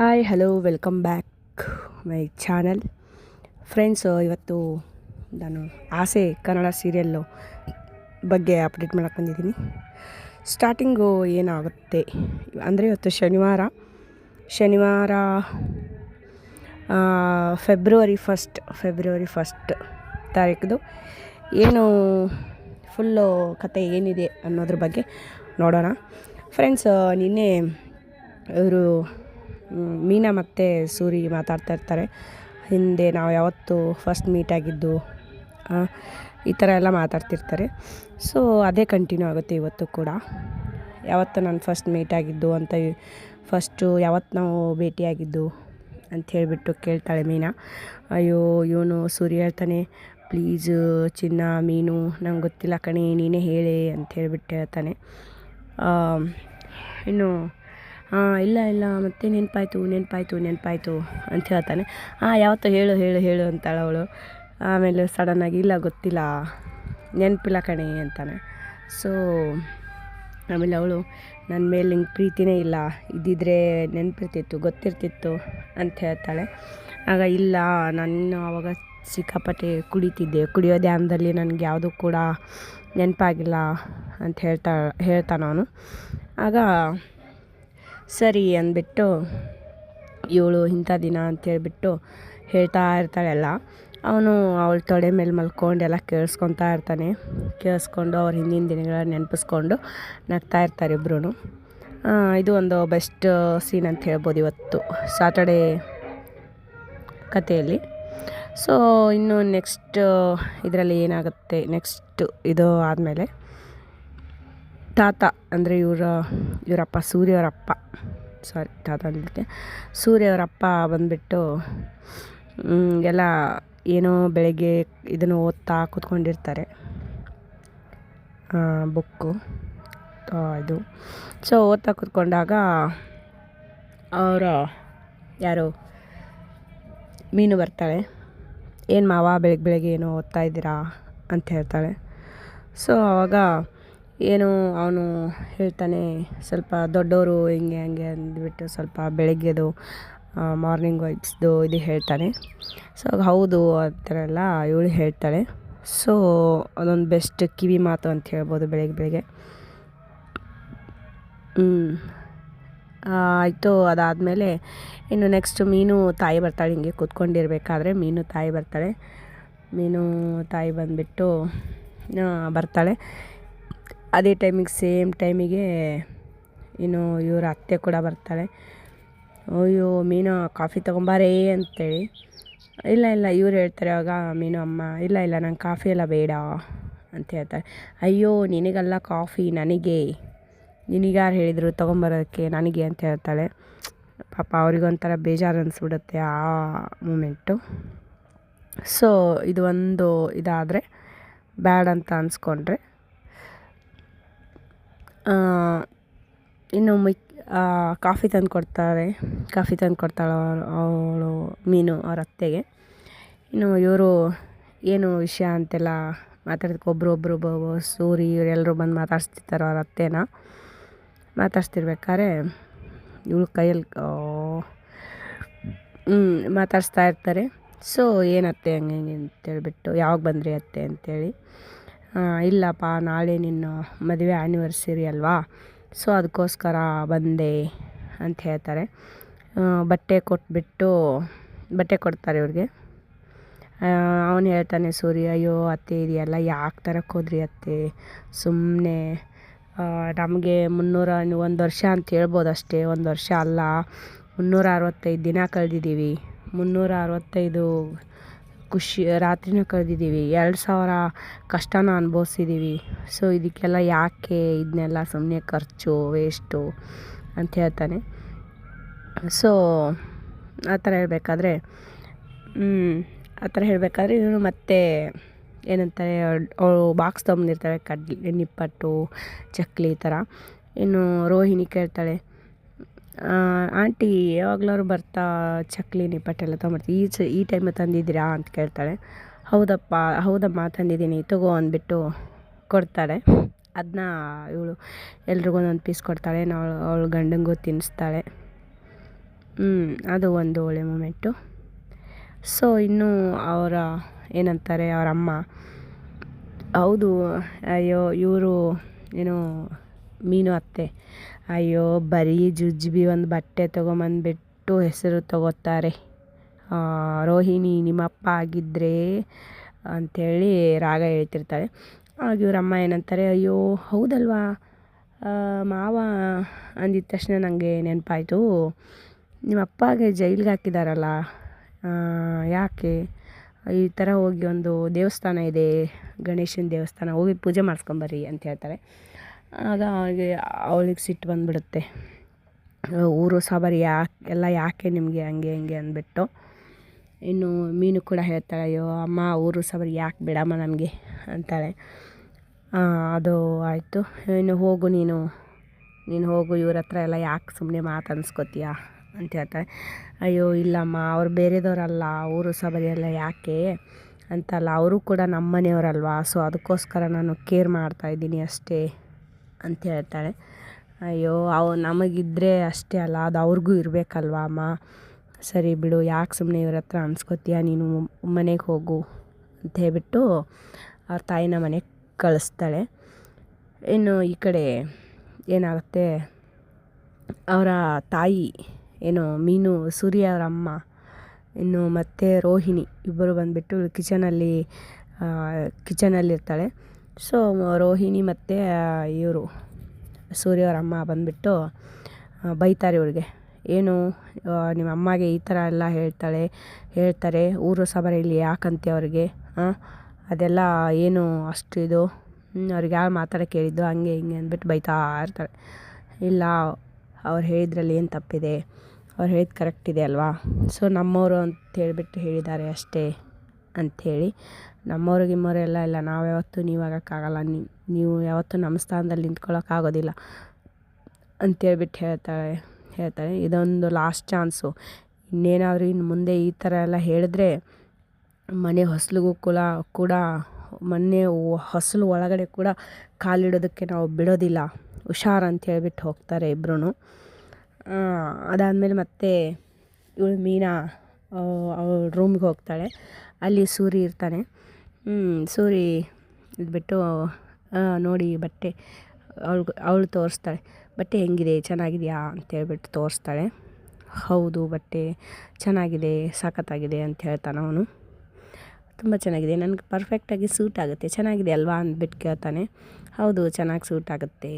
Hi hello welcome back my channel friends ಇವತ್ತು ನಾನು ಆಸೆ ಕನ್ನಡ ಸೀರಿಯಲ್ಲು ಬಗ್ಗೆ ಅಪ್ಡೇಟ್ ಮಾಡೋಕೆ ಬಂದಿದ್ದೀನಿ. ಸ್ಟಾರ್ಟಿಂಗು ಏನಾಗುತ್ತೆ? ಅಂದರೆ ಇವತ್ತು ಶನಿವಾರ. ಶನಿವಾರ ಫೆಬ್ರವರಿ ಫಸ್ಟ್ ಫೆಬ್ರವರಿ ಫಸ್ಟ್ ತಾರೀಕಿದು. ಏನು ಫುಲ್ಲು ಕತೆ ಏನಿದೆ ಅನ್ನೋದ್ರ ಬಗ್ಗೆ ನೋಡೋಣ. ಫ್ರೆಂಡ್ಸ್ ನಿನ್ನೆ ಇವರು ಮೀನಾ ಮತ್ತು ಸೂರಿ ಮಾತಾಡ್ತಾ ಇರ್ತಾರೆ. ಹಿಂದೆ ನಾವು ಯಾವತ್ತು ಫಸ್ಟ್ ಮೀಟ್ ಆಗಿದ್ದು ಈ ಥರ ಎಲ್ಲ ಮಾತಾಡ್ತಿರ್ತಾರೆ. ಸೊ ಅದೇ ಕಂಟಿನ್ಯೂ ಆಗುತ್ತೆ ಇವತ್ತು ಕೂಡ. ಯಾವತ್ತು ನಾನು ಫಸ್ಟ್ ಮೀಟ್ ಆಗಿದ್ದು ಅಂತ ಫಸ್ಟು ಯಾವತ್ತು ನಾವು ಭೇಟಿಯಾಗಿದ್ದು ಅಂತ ಹೇಳಿಬಿಟ್ಟು ಕೇಳ್ತಾಳೆ ಮೀನಾ. ಅಯ್ಯೋ, ಇವನು ಸೂರ್ಯ ಹೇಳ್ತಾನೆ ಪ್ಲೀಸ್ ಚಿನ್ನ, ಮೀನು, ನಂಗೆ ಗೊತ್ತಿಲ್ಲ ಕಣೆ, ನೀನೇ ಹೇಳಿ ಅಂತ ಹೇಳ್ಬಿಟ್ಟು ಹೇಳ್ತಾನೆ. ಇನ್ನು ಇಲ್ಲ ಇಲ್ಲ, ಮತ್ತೆ ನೆನಪಾಯ್ತು ನೆನಪಾಯ್ತು ನೆನಪಾಯ್ತು ಅಂತ ಹೇಳ್ತಾನೆ. ಹಾಂ, ಯಾವತ್ತೋ ಹೇಳು ಹೇಳು ಹೇಳು ಅಂತಾಳೆ ಅವಳು. ಆಮೇಲೆ ಸಡನ್ನಾಗಿ ಇಲ್ಲ, ಗೊತ್ತಿಲ್ಲ. ನೆನಪಿಲ್ಲ ಕಣೆ ಅಂತಾನೆ. ಸೊ ಆಮೇಲೆ ಅವಳು ನನ್ನ ಮೇಲೆ ನಿಂಗೆ ಪ್ರೀತಿನೇ ಇಲ್ಲ. ಇದ್ದಿದ್ರೆ ನೆನಪಿರ್ತಿತ್ತು, ಗೊತ್ತಿರ್ತಿತ್ತು ಅಂತ ಹೇಳ್ತಾಳೆ. ಆಗ, ಇಲ್ಲ, ನಾನು ಆವಾಗ ಸಿಕ್ಕಾಪಟ್ಟೆ ಕುಡಿತಿದ್ದೆ. ಕುಡಿಯೋ ಧ್ಯಾನದಲ್ಲಿ ನನಗೆ ಯಾವುದೂ ಕೂಡ ನೆನಪಾಗಿಲ್ಲ ಅಂತ ಹೇಳ್ತಾ ಹೇಳ್ತಾನವನು ಆಗ ಸರಿ ಅಂದ್ಬಿಟ್ಟು ಇವಳು ಇಂಥ ದಿನ ಅಂತೇಳ್ಬಿಟ್ಟು ಹೇಳ್ತಾ ಇರ್ತಾಳೆಲ್ಲ ಅವನು ಅವಳ ತೊಡೆ ಮೇಲೆ ಮಲ್ಕೊಂಡೆಲ್ಲ ಕೇಳಿಸ್ಕೊತಾ ಇರ್ತಾನೆ. ಕೇಳಿಸ್ಕೊಂಡು ಅವ್ರ ಹಿಂದಿನ ದಿನಗಳ ನೆನಪಿಸ್ಕೊಂಡು ನಗ್ತಾ ಇರ್ತಾರೆ ಇಬ್ಬರೂ ಇದು ಒಂದು ಬೆಸ್ಟ್ ಸೀನ್ ಅಂತ ಹೇಳ್ಬೋದು ಇವತ್ತು ಸಾಟರ್ಡೇ ಕಥೆಯಲ್ಲಿ. ಸೊ, ಇನ್ನು ನೆಕ್ಸ್ಟ್, ಇದರಲ್ಲಿ ಏನಾಗುತ್ತೆ, ನೆಕ್ಸ್ಟ್ ಇದು ಆದಮೇಲೆ. ತಾತ ಅಂದರೆ ಇವರ, ಇವರಪ್ಪ ಸೂರ್ಯವರಪ್ಪ ಸಾರಿ ತಾತ ಅಂದಿದ್ದೆ ಸೂರ್ಯವರಪ್ಪ ಬಂದುಬಿಟ್ಟು ಎಲ್ಲ ಏನೋ ಬೆಳಗ್ಗೆ ಇದನ್ನು ಓದ್ತಾ ಕೂತ್ಕೊಂಡಿರ್ತಾರೆ. ಬುಕ್ಕು. ಇದು. ಸೊ ಓದ್ತಾ ಕೂತ್ಕೊಂಡಾಗ ಅವರ ಯಾರು, ಮೀನು ಬರ್ತಾಳೆ. ಏನು ಮಾವ ಬೆಳಗ್ಗೆ ಬೆಳಗ್ಗೆ ಏನೋ ಓದ್ತಾ ಇದ್ದೀರಾ ಅಂತ ಹೇಳ್ತಾಳೆ. ಸೊ ಆವಾಗ ಏನು ಅವನು ಹೇಳ್ತಾನೆ, ಸ್ವಲ್ಪ ದೊಡ್ಡವರು ಹಿಂಗೆ ಹಂಗೆ ಅಂದ್ಬಿಟ್ಟು ಸ್ವಲ್ಪ ಬೆಳಗ್ಗೆದು ಮಾರ್ನಿಂಗ್ ವೈಬ್ಸ್ದು ಇದು ಹೇಳ್ತಾನೆ. ಸೊ ಹೌದು, ಆ ಥರ ಎಲ್ಲ ಇವಳು ಹೇಳ್ತಾಳೆ. ಸೊ ಅದೊಂದು ಬೆಸ್ಟ್ ಕಿವಿ ಮಾತು ಅಂತ ಹೇಳ್ಬೋದು ಬೆಳಗ್ಗೆ ಬೆಳಗ್ಗೆ. ಆಯಿತು, ಅದಾದಮೇಲೆ ಇನ್ನು ನೆಕ್ಸ್ಟ್ ಮೀನು ತಾಯಿ ಬರ್ತಾಳೆ, ಹಿಂಗೆ ಕೂತ್ಕೊಂಡಿರ್ಬೇಕಾದ್ರೆ ಮೀನು ತಾಯಿ ಬರ್ತಾಳೆ. ಮೀನು ತಾಯಿ ಬಂದುಬಿಟ್ಟು ಬರ್ತಾಳೆ. ಅದೇ ಟೈಮಿಗೆ ಸೇಮ್ ಟೈಮಿಗೆ ಇನ್ನು ಇವ್ರ ಅತ್ತೆ ಕೂಡ ಬರ್ತಾಳೆ. ಅಯ್ಯೋ, ಮೀನು ಕಾಫಿ ತೊಗೊಂಬಾರೇ ಅಂತೇಳಿ. ಇಲ್ಲ ಇಲ್ಲ, ಇವ್ರು ಹೇಳ್ತಾರೆ ಆವಾಗ ಮೀನು ಅಮ್ಮ, ಇಲ್ಲ ಇಲ್ಲ, ನಂಗೆ ಕಾಫಿ ಎಲ್ಲ ಬೇಡ ಅಂತ ಹೇಳ್ತಾರೆ. ಅಯ್ಯೋ, ನಿನಗಲ್ಲ ಕಾಫಿ, ನನಗೆ. ನಿನಗ್ಯಾರು ಹೇಳಿದರು ತೊಗೊಂಬರೋದಕ್ಕೆ ನನಗೆ ಅಂತ ಹೇಳ್ತಾಳೆ. ಪಾಪ ಅವ್ರಿಗೊಂಥರ ಬೇಜಾರು ಅನಿಸ್ಬಿಡುತ್ತೆ ಆ ಮೂಮೆಂಟು. ಸೊ, ಇದು ಒಂದು ಇದಾದರೆ ಬ್ಯಾಡ್ ಅಂತ ಅನ್ಸ್ಕೊಂಡ್ರೆ ಇನ್ನು ಮಿಕ್ ಕಾಫಿ ತಂದು ಕೊಡ್ತಾರೆ. ಕಾಫಿ ತಂದು ಕೊಡ್ತಾಳೆ ಅವಳು ಮೀನು ಅವ್ರ ಅತ್ತೆಗೆ. ಇನ್ನು ಇವರು ಏನು ವಿಷಯ ಅಂತೆಲ್ಲ ಮಾತಾಡೋದಕ್ಕೆ ಒಬ್ಬರು ಒಬ್ಬರು ಸೂರಿ ಇವರೆಲ್ಲರೂ ಬಂದು ಮಾತಾಡ್ಸ್ತಿರ್ತಾರೆ ಅವ್ರ ಅತ್ತೆನ. ಮಾತಾಡ್ಸ್ತಿರ್ಬೇಕಾದ್ರೆ ಇವಳು ಕೈಯಲ್ಲಿ ಮಾತಾಡಿಸ್ತಾ ಇರ್ತಾರೆ. ಸೊ ಏನತ್ತೆ ಹಂಗೆ ಹಿಂಗೆ ಅಂತೇಳ್ಬಿಟ್ಟು ಯಾವಾಗ ಬಂದ್ರಿ ಅತ್ತೆ ಅಂತೇಳಿ. ಇಲ್ಲಪ್ಪ, ನಾಳೆ ನಿನ್ನ ಮದುವೆ ಆ್ಯನಿವರ್ಸರಿ ಅಲ್ವಾ? ಸೊ ಅದಕ್ಕೋಸ್ಕರ ಬಂದೆ ಅಂತ ಹೇಳ್ತಾರೆ. ಬಟ್ಟೆ ಕೊಟ್ಬಿಟ್ಟು, ಬಟ್ಟೆ ಕೊಡ್ತಾರೆ ಇವ್ರಿಗೆ. ಅವನು ಹೇಳ್ತಾನೆ, ಸೂರ್ಯ, ಅಯ್ಯೋ, ಅತ್ತೆ ಇದೆಯಲ್ಲ, ಯಾಕೆ ತರಕ್ಕೆ ಹೋದ್ರಿ ಅತ್ತೆ? ಸುಮ್ಮನೆ ನಮಗೆ ಮುನ್ನೂರ ಒಂದು ವರ್ಷ ಅಂತ ಹೇಳ್ಬೋದು ಅಷ್ಟೇ, ಒಂದು ವರ್ಷ ಅಲ್ಲ. ಮುನ್ನೂರ ಅರವತ್ತೈದು ದಿನ ಕಳೆದಿದ್ದೀವಿ. ಮುನ್ನೂರ ಅರವತ್ತೈದು ಖುಷಿ, ರಾತ್ರಿನೂ ಕಳೆದಿದ್ದೀವಿ. ಎರಡು ಸಾವಿರ ಕಷ್ಟನ ಅನುಭವಿಸಿದ್ದೀವಿ. ಸೊ ಇದಕ್ಕೆಲ್ಲ ಯಾಕೆ ಇದನ್ನೆಲ್ಲ ಸುಮ್ಮನೆ ಖರ್ಚು ವೇಸ್ಟು ಅಂತ ಹೇಳ್ತಾನೆ. ಸೊ ಆ ಥರ ಹೇಳಬೇಕಾದ್ರೆ ಆ ಥರ ಹೇಳಬೇಕಾದ್ರೆ ಇವನು ಮತ್ತೆ ಏನಂತಾರೆ, ಅವಳು ಬಾಕ್ಸ್ ತೊಗೊಂಬಂದಿರ್ತಾಳೆ, ಕಡ್ಲೆ, ನಿಪ್ಪಟ್ಟು, ಚಕ್ಲಿ ಈ ಥರ. ಇನ್ನು ರೋಹಿಣಿ ಕೇಳ್ತಾಳೆ ಆಂಟಿ ಯಾವಾಗ್ಲಾದ್ರು ಬರ್ತಾ ಚಕ್ಲಿ ನಿಪ್ಪಟ್ಟೆಲ್ಲ ತೊಗೊಂಬರ್ತೀವಿ. ಈ ಚ, ಈ ಟೈಮಲ್ಲಿ ತಂದಿದ್ದೀರಾ ಅಂತ ಕೇಳ್ತಾಳೆ ಹೌದಪ್ಪ, ಹೌದಮ್ಮ ತಂದಿದ್ದೀನಿ, ತಗೋ ಅಂದ್ಬಿಟ್ಟು ಕೊಡ್ತಾಳೆ ಅದನ್ನ ಇವಳು ಎಲ್ರಿಗೂ ಒಂದೊಂದು ಪೀಸ್ ಕೊಡ್ತಾಳೆ, ನಾವು ಅವಳು ಗಂಡಂಗೂ ತಿನ್ನಿಸ್ತಾಳೆ ಹ್ಞೂ ಅದು ಒಂದು ಒಳ್ಳೆ ಮೂಮೆಂಟು ಸೊ ಇನ್ನೂ ಅವರ ಏನಂತಾರೆ ಅವರ ಅಮ್ಮ ಹೌದು, ಅಯ್ಯೋ, ಇವರು ಏನು ಮೀನು ಅತ್ತೆ. ಅಯ್ಯೋ, ಬರೀ ಜುಜ್ಬಿ ಒಂದು ಬಟ್ಟೆ ತೊಗೊಂಬಂದ್ಬಿಟ್ಟು ಹೆಸರು ತಗೋತಾರೆ. ರೋಹಿಣಿ ನಿಮ್ಮಪ್ಪ ಆಗಿದ್ದರೆ ಅಂಥೇಳಿ ರಾಗ ಹೇಳ್ತಿರ್ತಾಳೆ. ಆಗ ಇವರಮ್ಮ ಏನಂತಾರೆ, ಅಯ್ಯೋ, ಹೌದಲ್ವಾ? ಮಾವ ಅಂದಿದ ತಕ್ಷಣ ನನಗೆ ನೆನಪಾಯಿತು. ನಿಮ್ಮಪ್ಪಗೆ ಜೈಲಿಗೆ ಹಾಕಿದಾರಲ್ಲ. ಯಾಕೆ? ಈ ಥರ ಹೋಗಿ ಒಂದು ದೇವಸ್ಥಾನ ಇದೆ, ಗಣೇಶನ ದೇವಸ್ಥಾನ, ಹೋಗಿ ಪೂಜೆ ಮಾಡಿಸ್ಕೊಂಬರ್ರಿ ಅಂತ ಹೇಳ್ತಾರೆ. ಆಗ ಅವಳಿಗೆ ಅವಳಿಗೆ ಸಿಟ್ಟು ಬಂದುಬಿಡುತ್ತೆ. ಊರು ಸಾಬಾರು ಯಾಕೆ, ಎಲ್ಲ ಯಾಕೆ ನಿಮಗೆ ಹಂಗೆ ಹಿಂಗೆ ಅಂದ್ಬಿಟ್ಟು. ಇನ್ನು ಮೀನು ಕೂಡ ಹೇಳ್ತಾಳೆ, ಅಯ್ಯೋ, ಅಮ್ಮ, ಊರು ಸಾಬಾರು ಯಾಕೆ ಬಿಡಮ್ಮ ನಮಗೆ? ಅಂತಾಳೆ. ಅದು ಆಯಿತು. ಇನ್ನು ಹೋಗು ನೀನು. ನೀನು ಹೋಗು, ಇವ್ರ ಹತ್ರ ಎಲ್ಲ ಯಾಕೆ ಸುಮ್ಮನೆ ಮಾತು ಅನ್ಸ್ಕೊತೀಯ ಅಂತ ಹೇಳ್ತಾಳೆ. ಅಯ್ಯೋ, ಇಲ್ಲಮ್ಮ, ಅವ್ರು ಬೇರೆದವರಲ್ಲ, ಊರು ಸಬರಿ ಎಲ್ಲ ಯಾಕೆ? ಅಂತಲ್ಲ, ಅವರು ಕೂಡ ನಮ್ಮ ಮನೆಯವರಲ್ವಾ ಸೊ, ಅದಕ್ಕೋಸ್ಕರ ನಾನು ಕೇರ್ ಮಾಡ್ತಾಯಿದ್ದೀನಿ ಅಷ್ಟೇ. ಅಂತ ಹೇಳ್ತಾಳೆ. ಅಯ್ಯೋ, ಅವು ನಮಗಿದ್ರೆ ಅಷ್ಟೇ ಅಲ್ಲ, ಅದು ಅವ್ರಿಗೂ ಇರಬೇಕಲ್ವಾ ಅಮ್ಮ? ಸರಿ ಬಿಡು, ಯಾಕೆ ಸುಮ್ಮನೆ ಇವ್ರ ಹತ್ರ ಅನ್ಸ್ಕೊತೀಯ? ನೀನು ಮನೆಗೆ ಹೋಗು ಅಂತ ಹೇಳ್ಬಿಟ್ಟು ಅವ್ರ ತಾಯಿನ ಮನೆಗೆ ಕಳಿಸ್ತಾಳೆ. ಇನ್ನು ಈ ಕಡೆ ಏನಾಗುತ್ತೆ? ಅವರ ತಾಯಿ, ಏನು, ಮೀನು, ಸೂರ್ಯ ಅವರ ಅಮ್ಮ, ಇನ್ನು ಮತ್ತು ರೋಹಿಣಿ ಇಬ್ಬರು ಬಂದುಬಿಟ್ಟು ಕಿಚನಲ್ಲಿ ಕಿಚನಲ್ಲಿರ್ತಾಳೆ ಸೊ ರೋಹಿಣಿ ಮತ್ತು ಇವರು, ಸೂರ್ಯ ಅಮ್ಮ ಬಂದುಬಿಟ್ಟು ಬೈತಾರೆ ಇವ್ರಿಗೆ. ಏನು ನಿಮ್ಮ ಅಮ್ಮಗೆ ಈ ಥರ ಎಲ್ಲ ಹೇಳ್ತಾಳೆ, ಹೇಳ್ತಾರೆ, ಊರು ಇಲ್ಲಿ ಯಾಕಂತೆ ಅವ್ರಿಗೆ ಅದೆಲ್ಲ ಏನು ಅಷ್ಟು ಇದು? ಅವ್ರಿಗೆ ಯಾರು ಮಾತಾಡೋಕೆ ಹೇಳಿದ್ದು ಹಂಗೆ ಹಿಂಗೆ ಅಂದ್ಬಿಟ್ಟು ಬೈತಾ ಇರ್ತಾಳೆ. ಇಲ್ಲ, ಅವ್ರು ಹೇಳಿದ್ರಲ್ಲಿ ಏನು ತಪ್ಪಿದೆ? ಅವ್ರು ಹೇಳಿದ್ದು ಕರೆಕ್ಟ್ ಇದೆ ಅಲ್ವಾ? ಸೊ, ನಮ್ಮವರು ಅಂತ ಹೇಳಿಬಿಟ್ಟು ಹೇಳಿದ್ದಾರೆ ಅಷ್ಟೇ, ಅಂಥೇಳಿ. ನಮ್ಮವರು ಗಿಮ್ಮವ್ರು ಎಲ್ಲ ಇಲ್ಲ. ನಾವು ಯಾವತ್ತೂ ನೀವು ಆಗೋಕ್ಕಾಗಲ್ಲ. ನೀವು ಯಾವತ್ತೂ ನಮ್ಮ ಸ್ಥಾನದಲ್ಲಿ ನಿಂತ್ಕೊಳ್ಳೋಕ್ಕಾಗೋದಿಲ್ಲ ಅಂತೇಳ್ಬಿಟ್ಟು ಹೇಳ್ತಾಳೆ ಹೇಳ್ತಾಳೆ ಇದೊಂದು ಲಾಸ್ಟ್ ಚಾನ್ಸು ಇನ್ನೇನಾದರೂ ಇನ್ನು ಮುಂದೆ ಈ ಥರ ಎಲ್ಲ ಹೇಳಿದ್ರೆ ಮನೆ ಹೊಸಲಿಗೂ ಕೂಡ ಕೂಡ ಮೊನ್ನೆ ಹೊಸಲು ಒಳಗಡೆ ಕೂಡ ಕಾಲಿಡೋದಕ್ಕೆ ನಾವು ಬಿಡೋದಿಲ್ಲ. ಹುಷಾರು ಅಂತ ಹೋಗ್ತಾರೆ ಇಬ್ಬರೂ ಅದಾದಮೇಲೆ ಮತ್ತೆ ಇವಳು ಮೀನಾ ಅವಳ ರೂಮ್ಗೆ ಹೋಗ್ತಾಳೆ. ಅಲ್ಲಿ ಸೂರಿ ಇರ್ತಾನೆ. ಸೂರಿ ಇದ್ಬಿಟ್ಟು ನೋಡಿ ಬಟ್ಟೆ ಅವಳು ಅವಳು ತೋರಿಸ್ತಾಳೆ. ಬಟ್ಟೆ ಹೆಂಗಿದೆ, ಚೆನ್ನಾಗಿದೆಯಾ ಅಂತೇಳ್ಬಿಟ್ಟು ತೋರಿಸ್ತಾಳೆ. ಹೌದು, ಬಟ್ಟೆ ಚೆನ್ನಾಗಿದೆ ಸಖತ್ತಾಗಿದೆ ಅಂತ ಹೇಳ್ತಾನೆ ಅವನು. ತುಂಬ ಚೆನ್ನಾಗಿದೆ. ನನಗೆ ಪರ್ಫೆಕ್ಟಾಗಿ ಸೂಟ್ ಆಗುತ್ತೆ. ಚೆನ್ನಾಗಿದೆ ಅಲ್ವಾ ಅಂದ್ಬಿಟ್ಟು ಕೇಳ್ತಾನೆ. ಹೌದು, ಚೆನ್ನಾಗಿ ಸೂಟ್ ಆಗುತ್ತೆ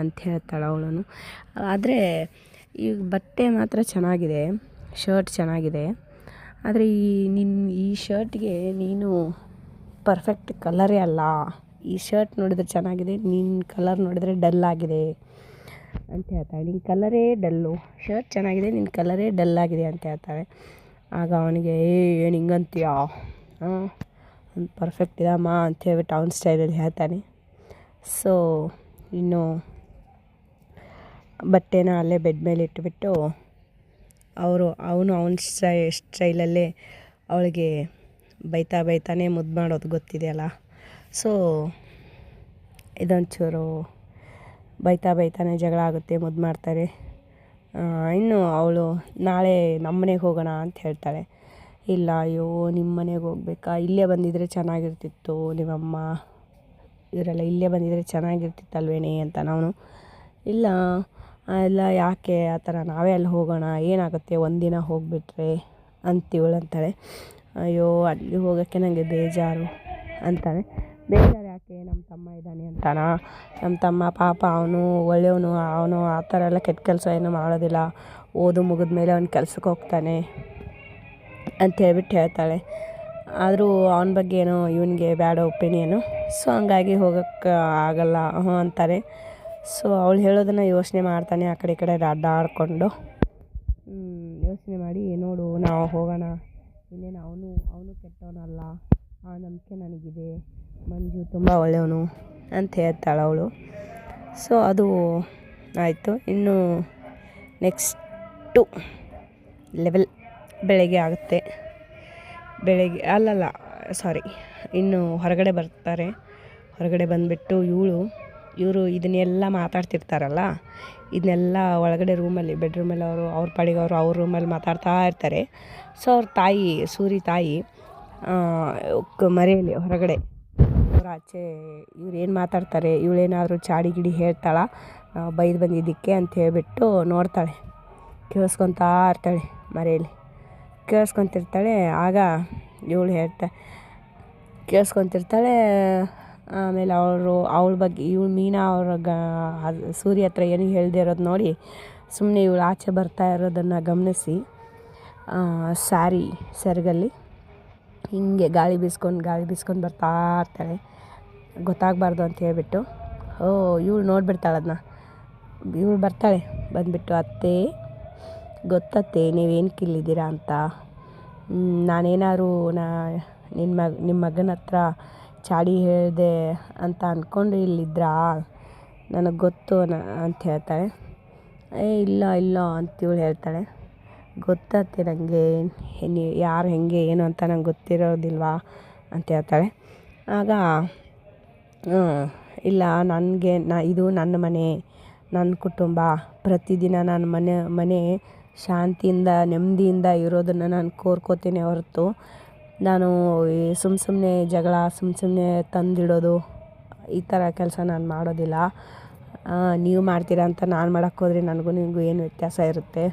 ಅಂತ ಹೇಳ್ತಾಳೆ ಅವಳು ಆದರೆ, ಈ ಬಟ್ಟೆ ಮಾತ್ರ ಚೆನ್ನಾಗಿದೆ ಶರ್ಟ್ ಚೆನ್ನಾಗಿದೆ. ಆದರೆ ಈ ನಿನ್ನ ಈ ಶರ್ಟ್ಗೆ ನೀನು ಪರ್ಫೆಕ್ಟ್ ಕಲರೇ ಅಲ್ಲ. ಈ ಶರ್ಟ್ ನೋಡಿದ್ರೆ ಚೆನ್ನಾಗಿದೆ ನಿನ್ನ ಕಲರ್ ನೋಡಿದರೆ ಡಲ್ ಆಗಿದೆ ಅಂತ ಹೇಳ್ತಾಳೆ. ನಿನ್ನ ಕಲರೇ ಡಲ್ಲು ಶರ್ಟ್ ಚೆನ್ನಾಗಿದೆ ನಿನ್ನ ಕಲರೇ ಡಲ್ ಆಗಿದೆ ಅಂತ ಹೇಳ್ತಾಳೆ. ಆಗ ಅವನಿಗೆ, ಏ ಏನು ಹಿಂಗಂತೀಯಾ ಹಾಂ ಪರ್ಫೆಕ್ಟ್ ಇದಮ್ಮ ಅಂತ ಹೇಳ್ಬಿಟ್ಟು ಅವನ ಸ್ಟೈಲಲ್ಲಿ ಹೇಳ್ತಾನೆ. ಸೊ ಇನ್ನು ಬಟ್ಟೆನ ಅಲ್ಲೇ ಬೆಡ್ ಮೇಲೆ ಇಟ್ಬಿಟ್ಟು, ಅವರು, ಅವನು ಅವನ ಸ್ಟೈ ಸ್ಟೈಲಲ್ಲೇ ಅವಳಿಗೆ ಬೈತಾ ಬೈತಾನೆ ಮುದ್ದು ಮಾಡೋದು ಗೊತ್ತಿದೆಯಲ್ಲ? ಸೊ ಇದೊಂಚೂರು ಬೈತಾ ಬೈತಾನೆ ಜಗಳ ಆಗುತ್ತೆ, ಮುದ್ದು ಮಾಡ್ತಾರೆ. ಇನ್ನು ಅವಳು ನಾಳೆ ನಮ್ಮ ಮನೆಗೆ ಹೋಗೋಣ ಅಂತ ಹೇಳ್ತಾಳೆ. ಇಲ್ಲ, ಅಯ್ಯೋ, ನಿಮ್ಮ ಮನೆಗೆ ಹೋಗ್ಬೇಕಾ? ಇಲ್ಲೇ ಬಂದಿದ್ದರೆ ಚೆನ್ನಾಗಿರ್ತಿತ್ತು, ನಿಮ್ಮಮ್ಮ. ಇವರೆಲ್ಲ ಇಲ್ಲೇ ಬಂದಿದ್ದರೆ ಚೆನ್ನಾಗಿರ್ತಿತ್ತಲ್ವೇನೆ ಅಂತ ನಾನು. ಇಲ್ಲ ಎಲ್ಲ ಯಾಕೆ ಆ ಥರ ನಾವೇ ಅಲ್ಲಿ ಹೋಗೋಣ? ಏನಾಗುತ್ತೆ? ಒಂದಿನ ಹೋಗಿಬಿಟ್ರೆ ಅಂತಿವಳು ಅಂತಾಳೆ. ಅಯ್ಯೋ ಅಲ್ಲಿ ಹೋಗೋಕ್ಕೆ ನನಗೆ ಬೇಜಾರು ಅಂತಾನೆ ಬೇಜಾರು ಯಾಕೆ ನಮ್ಮ ತಮ್ಮ ಇದ್ದಾನೆ ಅಂತಾನ? ನಮ್ಮ ತಮ್ಮ ಪಾಪ ಅವನು ಒಳ್ಳೆಯವನು, ಅವನು ಆ ಥರ ಎಲ್ಲ ಕೆಟ್ಟ ಕೆಲಸ ಏನೂ ಮಾಡೋದಿಲ್ಲ. ಓದು ಮುಗಿದ ಮೇಲೆ ಅವ್ನು ಕೆಲ್ಸಕ್ಕೆ ಹೋಗ್ತಾನೆ ಅಂತ ಹೇಳ್ಬಿಟ್ಟು ಹೇಳ್ತಾಳೆ. ಆದರೂ ಅವನ ಬಗ್ಗೆ ಏನೋ, ಇವನಿಗೆ ಬ್ಯಾಡ ಒಪಿನಿಯನು. ಸೊ, ಹಂಗಾಗಿ ಹೋಗೋಕ್ಕೆ ಆಗಲ್ಲ, ಹ್ಞೂ ಅಂತಾರೆ. ಸೊ, ಅವಳು ಹೇಳೋದನ್ನು ಯೋಚನೆ ಮಾಡ್ತಾನೆ ಆ ಕಡೆ ಈ ಕಡೆ ಅಡ್ಡಾಡಿಕೊಂಡು. ಯೋಚನೆ ಮಾಡಿ ನೋಡು, ನಾವು ಹೋಗೋಣ ಇನ್ನೇನು ಅವನು ಅವನು ಕೆಟ್ಟವನಲ್ಲ. ಆ ನಂಬಿಕೆ ನನಗಿದೆ. ಮಂಜು ತುಂಬ ಒಳ್ಳೆಯವನು ಅಂತ ಹೇಳ್ತಾಳೆ ಅವಳು. ಸೊ ಅದು ಆಯಿತು. ಇನ್ನು ನೆಕ್ಸ್ಟು ಲೆವೆಲ್ ಬೆಳಗ್ಗೆ ಆಗುತ್ತೆ. ಬೆಳಗ್ಗೆ, ಅಲ್ಲಲ್ಲ ಸಾರಿ ಇನ್ನು ಹೊರಗಡೆ ಬರ್ತಾರೆ. ಹೊರಗಡೆ ಬಂದುಬಿಟ್ಟು ಇವಳು ಇವರು ಇದನ್ನೆಲ್ಲ ಮಾತಾಡ್ತಿರ್ತಾರಲ್ಲ, ಇದನ್ನೆಲ್ಲ ಒಳಗಡೆ ರೂಮಲ್ಲಿ ಬೆಡ್ರೂಮಲ್ಲಿ ಅವರು, ಅವ್ರ ಪಾಡಿಗೆ ಅವರು ಅವ್ರ ರೂಮಲ್ಲಿ ಮಾತಾಡ್ತಾ ಇರ್ತಾರೆ. ಸೊ ಅವ್ರ ತಾಯಿ, ಸೂರಿ ತಾಯಿ ಮರೆಯಲ್ಲಿ ಹೊರಗಡೆ, ಅವ್ರ ಆಚೆ ಇವ್ರು ಏನು ಮಾತಾಡ್ತಾರೆ ಇವಳೇನಾದರೂ ಚಾಡಿ ಗಿಡಿ ಹೇಳ್ತಾಳ ಬೈದು ಬಂದಿದ್ದಕ್ಕೆ ಅಂತ ಹೇಳಿಬಿಟ್ಟು ನೋಡ್ತಾಳೆ. ಕೇಳಿಸ್ಕೊತಾ ಇರ್ತಾಳೆ ಮರೆಯಲ್ಲಿ ಕೇಳಿಸ್ಕೊತಿರ್ತಾಳೆ, ಆಗ ಇವಳು ಹೇಳ್ತಾ, ಕೇಳಿಸ್ಕೊತಿರ್ತಾಳೆ ಆಮೇಲೆ ಅವರು, ಅವಳ ಬಗ್ಗೆ, ಇವಳು ಮೀನಾ ಅವ್ರ ಗ ಸೂರ್ಯ ಹತ್ರ ಏನು ಹೇಳ್ದೆ ಇರೋದು ನೋಡಿ ಸುಮ್ಮನೆ ಇವಳು ಆಚೆ ಬರ್ತಾ ಇರೋದನ್ನು ಗಮನಿಸಿ. ಸ್ಯಾರಿ ಸೆರಗಲ್ಲಿ ಹಿಂಗೆ ಗಾಳಿ ಬೀಸ್ಕೊಂಡು ಗಾಳಿ ಬೀಸ್ಕೊಂಡು ಬರ್ತಾ ಇರ್ತಾಳೆ. ಗೊತ್ತಾಗಬಾರ್ದು ಅಂತ ಹೇಳ್ಬಿಟ್ಟು, ಓ, ಇವಳು ನೋಡಿಬಿಡ್ತಾಳೆ ಅದನ್ನ ಇವಳು ಬರ್ತಾಳೆ, ಬಂದುಬಿಟ್ಟು, ಅತ್ತೆ, ಗೊತ್ತತ್ತೆ, ನೀವೇನು ಕಿಲ್ಲಿದ್ದೀರಾ ಅಂತ. ನಾನೇನಾದ್ರು ನಾ ನಿನ್ನ ಮಗ ನಿಮ್ಮ ಮಗನ ಹತ್ರ ಚಾಡಿ ಹೇಳಿದೆ ಅಂತ ಅಂದ್ಕೊಂಡು ಇಲ್ಲಿದ್ರಾ? ನನಗೆ ಗೊತ್ತು ನ ಅಂತ ಹೇಳ್ತಾಳೆ. ಏ, ಇಲ್ಲ ಇಲ್ಲ ಅಂತ ಇವಳು ಹೇಳ್ತಾಳೆ. ಗೊತ್ತತ್ತೆ ನನಗೆ ಯಾರು ಹೆಂಗೆ, ಏನು ಅಂತ ನಂಗೆ ಗೊತ್ತಿರೋದಿಲ್ವಾ? ಅಂತ ಹೇಳ್ತಾಳೆ. ಆಗ ಇಲ್ಲ, ನನಗೆ, ನ, ಇದು ನನ್ನ ಮನೆ ನನ್ನ ಕುಟುಂಬ. ಪ್ರತಿದಿನ ನನ್ನ ಮನೆ ಮನೆ ಶಾಂತಿಯಿಂದ ನೆಮ್ಮದಿಯಿಂದ ಇರೋದನ್ನು ನಾನು ಕೋರ್ಕೋತೀನಿ ಹೊರತು. ನಾನು ಸುಮ್ಮ ಸುಮ್ಮನೆ ಜಗಳ ಸುಮ್ಮ ಸುಮ್ಮನೆ ತಂದಿಡೋದು, ಈ ಥರ ಕೆಲಸ ನಾನು ಮಾಡೋದಿಲ್ಲ. ನೀವು ಮಾಡ್ತೀರಾ ಅಂತ ನಾನು ಮಾಡೋಕ್ಕೆ ಹೋದರೆ ನನಗೂ ನಿಮಗೂ ಏನು ವ್ಯತ್ಯಾಸ ಇರುತ್ತೆ?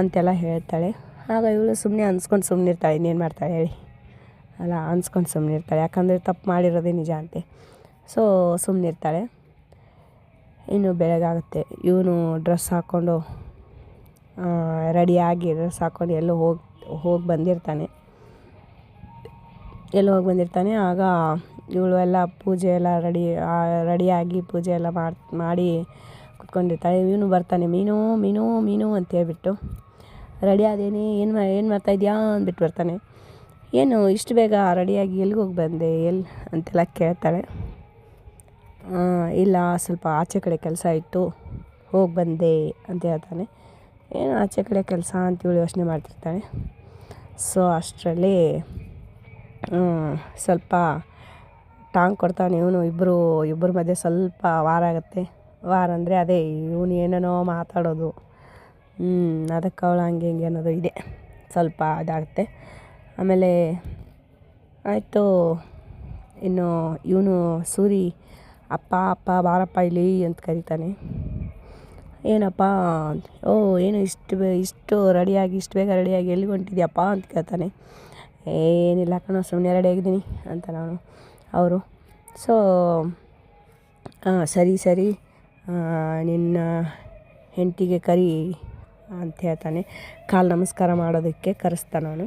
ಅಂತೆಲ್ಲ ಹೇಳ್ತಾಳೆ. ಆಗ ಇವಳು ಸುಮ್ಮನೆ ಅನ್ಸ್ಕೊಂಡು ಸುಮ್ಮನಿರ್ತಾಳೆ ಇನ್ನೇನು ಮಾಡ್ತಾಳೆ ಹೇಳಿ. ಅಲ್ಲ, ಅನ್ಸ್ಕೊಂಡು ಸುಮ್ಮನಿರ್ತಾಳೆ ಯಾಕಂದರೆ ತಪ್ಪು ಮಾಡಿರೋದೇ ನಿಜ ಅಂತೆ. ಸೊ ಸುಮ್ಮನಿರ್ತಾಳೆ ಇನ್ನು ಬೆಳಗಾಗುತ್ತೆ. ಇವನು ಡ್ರೆಸ್ ಹಾಕ್ಕೊಂಡು ರೆಡಿಯಾಗಿ ಡ್ರೆಸ್ ಹಾಕ್ಕೊಂಡು ಎಲ್ಲೋ ಹೋಗಿ ಹೋಗಿ ಬಂದಿರ್ತಾನೆ. ಎಲ್ಲೋ ಹೋಗಿ ಬಂದಿರ್ತಾನೆ. ಆಗ ಇವಳು ಎಲ್ಲ ಪೂಜೆ ಎಲ್ಲ ರೆಡಿ ರೆಡಿಯಾಗಿ ಪೂಜೆ ಎಲ್ಲ ಮಾಡಿ ಮಾಡಿ ಕುತ್ಕೊಂಡಿರ್ತಾಳೆ. ಇವನು ಬರ್ತಾನೆ, ಮೀನು ಮೀನು ಮೀನು ಅಂತ ಹೇಳ್ಬಿಟ್ಟು. ರೆಡಿ ಆದೇನೆ ಏನು ಏನು ಮಾಡ್ತಾಯಿದ್ಯಾ ಅಂದ್ಬಿಟ್ಟು ಬರ್ತಾನೆ. ಏನು, ಇಷ್ಟು ಬೇಗ ರೆಡಿಯಾಗಿ ಎಲ್ಲಿಗೆ ಹೋಗಿ ಬಂದೆ? ಎಲ್ಲಿ ಅಂತೆಲ್ಲ ಕೇಳ್ತಾಳೆ. ಇಲ್ಲ, ಸ್ವಲ್ಪ ಆಚೆ ಕಡೆ ಕೆಲಸ ಇತ್ತು, ಹೋಗಿ ಬಂದೆ ಅಂತ ಹೇಳ್ತಾನೆ. ಏನು ಆಚೆ ಕಡೆ ಕೆಲಸ? ಅಂತ ಇವಳು ಯೋಚನೆ ಮಾಡ್ತಿರ್ತಾಳೆ. ಸೊ, ಅಷ್ಟರಲ್ಲಿ ಸ್ವಲ್ಪ ಟಾಂಗ್ ಕೊಡ್ತಾನೆ ಇವನು. ಇಬ್ಬರು ಇಬ್ಬರ ಮಧ್ಯೆ ಸ್ವಲ್ಪ ವಾರ ಆಗುತ್ತೆ. ವಾರ ಅಂದರೆ ಅದೇ, ಇವನು ಏನೇನೋ ಮಾತಾಡೋದು. ಅದಕ್ಕೆ ಅವಳು ಹಂಗೆ ಹಿಂಗೆ ಅನ್ನೋದು ಇದೆ. ಸ್ವಲ್ಪ ಇದಾಗುತ್ತೆ ಆಮೇಲೆ ಆಯಿತು, ಇನ್ನು ಇವನು ಸೂರಿ, ಅಪ್ಪ ಅಪ್ಪ, ಬಾರಪ್ಪ, ಇಲ್ಲಿ ಅಂತ ಕರೀತಾನೆ. ಏನಪ್ಪ, ಓ, ಏನು ಇಷ್ಟು ಇಷ್ಟು ರೆಡಿಯಾಗಿ, ಇಷ್ಟು ಬೇಗ ರೆಡಿಯಾಗಿ ಎಲ್ಲಿಗೆ ಹೊಂಟಿದ್ಯಪ್ಪ ಅಂತ ಕೇಳ್ತಾನೆ. ಏನಿಲ್ಲ ಕಣೋ ಸುಮ್ಮನೆ ರೆಡಿಯಾಗಿದ್ದೀನಿ ಅಂತ ನಾನು, ಅವರು. ಸೊ ಸರಿ ಸರಿ. ನಿನ್ನ ಹೆಂಡತಿಗೆ ಕರಿ ಅಂತ ಹೇಳ್ತಾನೆ. ಕಾಲು ನಮಸ್ಕಾರ ಮಾಡೋದಕ್ಕೆ ಕರೆಸ್ತಾನೆ ಅವನು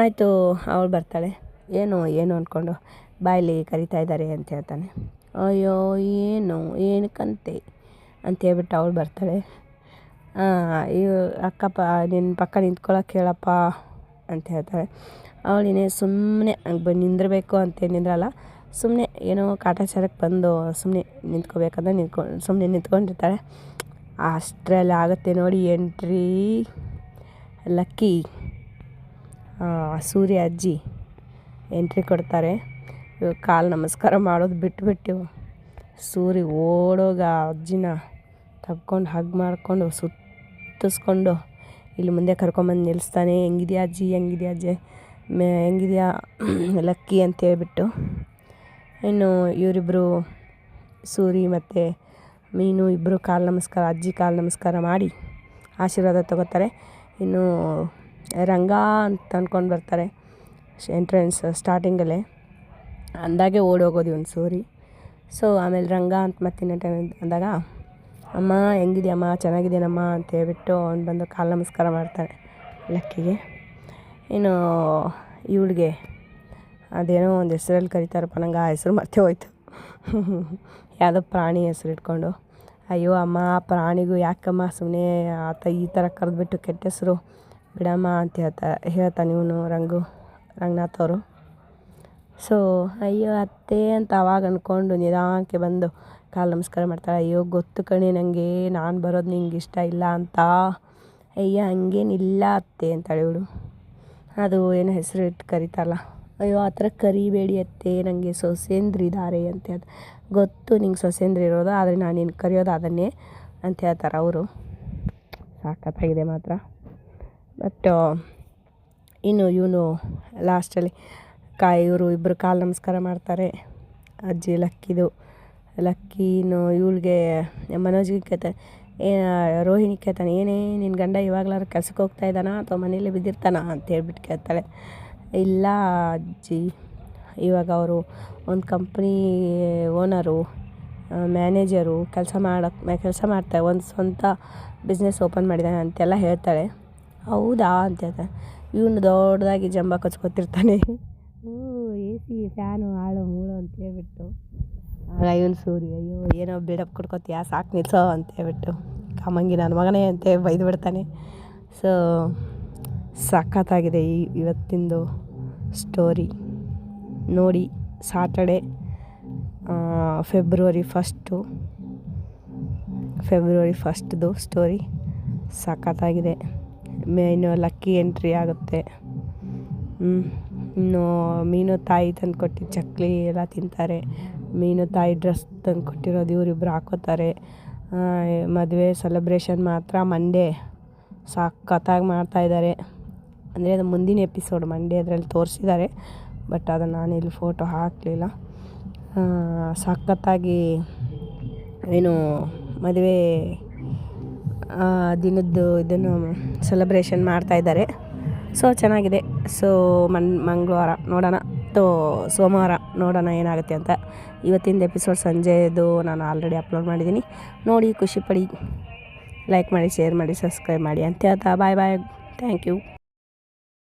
ಆಯಿತು, ಅವಳು ಬರ್ತಾಳೆ. ಏನು ಏನು ಅಂದ್ಕೊಂಡು ಬಾಯಲ್ಲಿ ಕರಿತಾ ಇದ್ದಾರೆ ಅಂತ ಹೇಳ್ತಾನೆ. ಅಯ್ಯೋ, ಏನು ಏನಕ್ಕಂತೆ ಅಂತ ಹೇಳ್ಬಿಟ್ಟು ಅವಳು ಬರ್ತಾಳೆ. ಇವ್ ಅಕ್ಕಪ್ಪ, ನಿನ್ನ ಪಕ್ಕ ನಿಂತ್ಕೊಳ್ಳೋಕೆ ಹೇಳಪ್ಪ. ಅಂತ ಹೇಳ್ತಾಳೆ ಅವಳಿನೇ ಸುಮ್ಮನೆ ಹಂಗೆ ಬಂದು ನಿಂದಿರಬೇಕು ಅಂತೇನು ನಿಂದ್ರಲ್ಲ ಸುಮ್ಮನೆ ಏನೋ ಕಾಟಾಚಾರಕ್ಕೆ ಬಂದು ಸುಮ್ಮನೆ ನಿಂತ್ಕೋಬೇಕಂದ್ರೆ ನಿಂತ್ಕೊಂಡು ಸುಮ್ಮನೆ ನಿಂತ್ಕೊಂಡಿರ್ತಾಳೆ. ಅಷ್ಟರಲ್ಲಿ ಆಗುತ್ತೆ ನೋಡಿ ಎಂಟ್ರಿ. ಲಕ್ಕಿ ಸೂರ್ಯ ಅಜ್ಜಿ ಎಂಟ್ರಿ ಕೊಡ್ತಾರೆ. ಕಾಲು ನಮಸ್ಕಾರ ಮಾಡೋದು ಬಿಟ್ಟುಬಿಟ್ಟು ಸೂರ್ಯ ಓಡೋಗ ಅಜ್ಜಿನ ತಗೊಂಡು ಹಗ್ ಮಾಡಿಕೊಂಡು ಸುತ್ತಿಸ್ಕೊಂಡು ಇಲ್ಲಿ ಮುಂದೆ ಕರ್ಕೊಂಬಂದು ನಿಲ್ಲಿಸ್ತಾನೆ, ಹೆಂಗಿದ್ಯಾ ಅಜ್ಜಿ ಹೆಂಗಿದ್ಯಾ ಅಜ್ಜಿ? ಮೇ, ಹೆಂಗಿದ್ಯಾ? ಲಕ್ಕಿ ಅಂತ ಹೇಳಿಬಿಟ್ಟು. ಇನ್ನು ಇವರಿಬ್ಬರು ಸೂರಿ ಮತ್ತು ಮೀನು ಇಬ್ಬರು ಕಾಲು ನಮಸ್ಕಾರ, ಅಜ್ಜಿ ಕಾಲು ನಮಸ್ಕಾರ ಮಾಡಿ ಆಶೀರ್ವಾದ ತಗೋತಾರೆ. ಇನ್ನು ರಂಗ ಅಂತ ಅಂದ್ಕೊಂಡು ಬರ್ತಾರೆ ಎಂಟ್ರೆನ್ಸ್ ಸ್ಟಾರ್ಟಿಂಗಲ್ಲೇ ಅಂದಾಗೆ ಓಡೋಗೋದು ಒಂದು ಸೂರಿ. ಸೊ ಆಮೇಲೆ ರಂಗ ಅಂತ ಮತ್ತಿನ್ನ ಟೈಮ್ ಅಂದಾಗ ಅಮ್ಮ, ಹೆಂಗಿದೆಯಮ್ಮ? ಚೆನ್ನಾಗಿದ್ದೀನಮ್ಮ ಅಂತ ಹೇಳ್ಬಿಟ್ಟು ಅವ್ನು ಬಂದು ಕಾಲು ನಮಸ್ಕಾರ ಮಾಡ್ತಾನೆ ಲಕ್ಕಿಗೆ. ಇನ್ನು ಇವಳಿಗೆ ಅದೇನೋ ಒಂದು ಹೆಸರಲ್ಲಿ ಕರೀತಾರಪ್ಪ, ನಂಗೆ ಆ ಹೆಸರು ಮತ್ತೆ ಹೋಯ್ತು. ಯಾವುದೋ ಪ್ರಾಣಿ ಹೆಸರು ಇಟ್ಕೊಂಡು. ಅಯ್ಯೋ ಅಮ್ಮ, ಆ ಪ್ರಾಣಿಗೂ ಯಾಕಮ್ಮ ಸುಮ್ಮನೆ ಆತ ಈ ಥರ ಕರೆದ್ಬಿಟ್ಟು ಕೆಟ್ಟ ಹೆಸರು? ಬಿಡಮ್ಮ ಅಂತ ಹೇಳ್ತಾ, ಹೇಳ್ತಾನೆ ಇವನು ರಂಗು, ರಂಗನಾಥ್ ಅವರು. ಸೊ ಅಯ್ಯೋ ಅತ್ತೆ ಅಂತ ಅವಾಗ ಅಂದ್ಕೊಂಡು ನಿಧಾನಕ್ಕೆ ಬಂದು ಕಾಲು ನಮಸ್ಕಾರ ಮಾಡ್ತಾಳೆ. ಅಯ್ಯೋ, ಗೊತ್ತು ಕಣೆ ನನಗೆ ನಾನು ಬರೋದು ನಿಂಗೆ ಇಷ್ಟ ಇಲ್ಲ ಅಂತ. ಅಯ್ಯ, ಹಂಗೇನಿಲ್ಲ ಅತ್ತೆ ಅಂತಾಳೆ ಇವಳು. ಅದು ಏನು ಹೆಸರು ಇಟ್ಟು ಕರೀತಾರಲ್ಲ. ಅಯ್ಯೋ, ಆ ಥರ ಕರಿಬೇಡಿ ಅತ್ತೆ ನನಗೆ ಸೊಸೇಂದ್ರಿದ್ದಾರೆ ಅಂತ ಹೇಳ್ದು ಗೊತ್ತು ನಿಂಗೆ ಸೊಸೇಂದ್ರಿ ಇರೋದು, ಆದರೆ ನಾನು ನಿನ್ನ ಕರೆಯೋದು ಅದನ್ನೇ ಅಂತ ಹೇಳ್ತಾರೆ ಅವರು. ಸಾಕತ್ತಾಗಿದೆ ಮಾತ್ರ. ಬಟ್ ಇನ್ನು ಇವನು ಲಾಸ್ಟಲ್ಲಿ ಕಾಯಿ, ಇವರು ಇಬ್ಬರು ಕಾಲು ನಮಸ್ಕಾರ ಮಾಡ್ತಾರೆ. ಅಜ್ಜಿ ಲಕ್ಕಿದು. ಲಕ್ಕಿನು ಇವಳಿಗೆ, ಮನೋಜ್ಗೆ ಕೇಳ್ತಾನೆ ಏ, ರೋಹಿಣಿ ಕೇಳ್ತಾನೆ, ಏನೇ ನಿನ್ನ ಗಂಡ ಇವಾಗ್ಲಾರು ಕೆಲ್ಸಕ್ಕೆ ಹೋಗ್ತಾ ಇದ್ದಾನ ಅಥವಾ ಮನೇಲಿ ಬಿದ್ದಿರ್ತಾನ ಅಂತ ಹೇಳ್ಬಿಟ್ಟು ಕೇಳ್ತಾಳೆ. ಇಲ್ಲ ಅಜ್ಜಿ, ಇವಾಗ ಅವರು ಒಂದು ಕಂಪ್ನಿ ಓನರು ಮ್ಯಾನೇಜರು, ಕೆಲಸ ಮಾಡೋಕ್ಕೆ ಕೆಲಸ ಮಾಡ್ತಾರೆ ಒಂದು ಸ್ವಂತ ಬಿಸ್ನೆಸ್ ಓಪನ್ ಮಾಡಿದ್ದಾನೆ ಅಂತೆಲ್ಲ ಹೇಳ್ತಾಳೆ. ಹೌದಾ ಅಂತ ಹೇಳ್ತಾನೆ ಇವನು ದೊಡ್ಡದಾಗಿ ಜಂಬ ಕಚ್ಕೊತಿರ್ತಾನೆ. ಹ್ಞೂ ಎ ಸಿ, ಫ್ಯಾನು, ಹಾಳು, ಮೂಳು ಅಂತ ಹೇಳ್ಬಿಟ್ಟು. ಇವನು ಸೂರಿ, ಅಯ್ಯೋ, ಏನೋ ಬಿಲ್ಡಪ್ ಕೊಡ್ಕೊತೀಯ, ಸಾಕು ನಿಲ್ಸೋ ಅಂತ ಹೇಳ್ಬಿಟ್ಟು ಕಾಮಂಗಿ ನನ್ನ ಮಗನೇ ಅಂತ ಬೈದು ಬಿಡ್ತಾನೆ. ಸೊ ಸಖತ್ತಾಗಿದೆ ಈ ಇವತ್ತಿಂದು ಸ್ಟೋರಿ ನೋಡಿ ಸಾಟರ್ಡೆ ಫೆಬ್ರವರಿ ಫಸ್ಟು ಫೆಬ್ರವರಿ ಫಸ್ಟ್ದು ಸ್ಟೋರಿ ಸಖತ್ತಾಗಿದೆ. ಮೇಯ್ನು ಲಕ್ಕಿ ಎಂಟ್ರಿ ಆಗುತ್ತೆ. ಇನ್ನು ಮೀನು ತಾಯಿ ತಂದು ಕೊಟ್ಟಿದ್ದ ಚಕ್ಲಿ ಎಲ್ಲ ತಿಂತಾರೆ. ಮೀನು ತಾಯಿ ಡ್ರೆಸ್ ತಂದು ಕೊಟ್ಟಿರೋದು ಇವರಿಬ್ರು ಹಾಕೋತಾರೆ. ಮದುವೆ ಸೆಲೆಬ್ರೇಷನ್ ಮಾತ್ರ ಮಂಡೇ ಸಖತ್ತಾಗಿ ಮಾಡ್ತಾಯಿದ್ದಾರೆ ಅಂದರೆ ಅದು ಮುಂದಿನ ಎಪಿಸೋಡ್ ಮಂಡೇ ಅದರಲ್ಲಿ ತೋರಿಸಿದ್ದಾರೆ ಬಟ್ ಅದನ್ನು ಇಲ್ಲಿ ಫೋಟೋ ಹಾಕಲಿಲ್ಲ. ಸಖತ್ತಾಗಿ ಏನು ಮದುವೆ ದಿನದ್ದು ಇದನ್ನು ಸೆಲೆಬ್ರೇಷನ್ ಮಾಡ್ತಾಯಿದ್ದಾರೆ ಸೊ ಚೆನ್ನಾಗಿದೆ. ಸೊ ಮನ್, ಮಂಗಳವಾರ ನೋಡೋಣ. ತೋ ಸೋಮವಾರ ನೋಡೋಣ ಏನಾಗುತ್ತೆ ಅಂತ. ಇವತ್ತಿನ ಎಪಿಸೋಡ್ ಸಂಜೆದು ನಾನು ಆಲ್ರೆಡಿ ಅಪ್ಲೋಡ್ ಮಾಡಿದ್ದೀನಿ. ನೋಡಿ ಖುಷಿಪಡಿ ಲೈಕ್ ಮಾಡಿ ಶೇರ್ ಮಾಡಿ ಸಬ್ಸ್ಕ್ರೈಬ್ ಮಾಡಿ ಅಂತ ಹೇಳ್ತಾ ಬಾಯ್ ಬಾಯ್ ಥ್ಯಾಂಕ್ ಯು